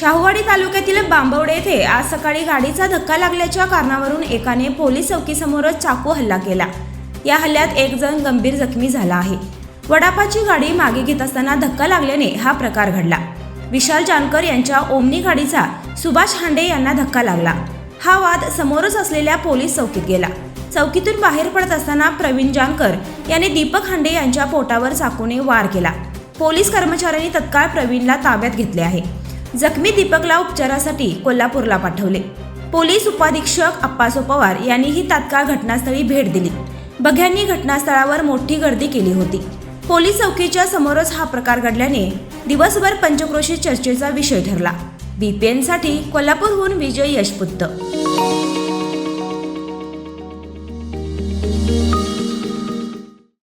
शाहूवाडी तालुक्यातील बांबवडे येथे आज सकाळी गाडीचा धक्का लागल्याच्या कारणावरून एकाने पोलीस चौकीसमोरच चाकू हल्ला केला. या हल्ल्यात एक जण गंभीर जखमी झाला आहे. वडापाची गाडी मागे घेत असताना धक्का लागल्याने हा प्रकार घडला. विशाल जानकर यांच्या ओमनी गाडीचा सुभाष हांडे यांना धक्का लागला. हा वाद समोरच असलेल्या पोलीस चौकीत गेला. चौकीतून बाहेर पडत असताना प्रवीण जानकर यांनी दीपक हांडे यांच्या पोटावर चाकूने वार केला. पोलीस कर्मचाऱ्यांनी तत्काळ प्रवीणला ताब्यात घेतले आहे. जखमी दीपकला उपचारासाठी कोल्हापूरला पाठवले. पोलीस उपाधीक्षक अप्पासो पवार यांनीही तात्काळ घटनास्थळी भेट दिली. बघ्यांनी घटनास्थळावर मोठी गर्दी केली होती. पोलीस चौकीच्या समोरच हा प्रकार घडल्याने दिवसभर पंचक्रोशी चर्चेचा विषय ठरला. बीपीएनसाठी कोल्हापूरहून विजय यशपुत्त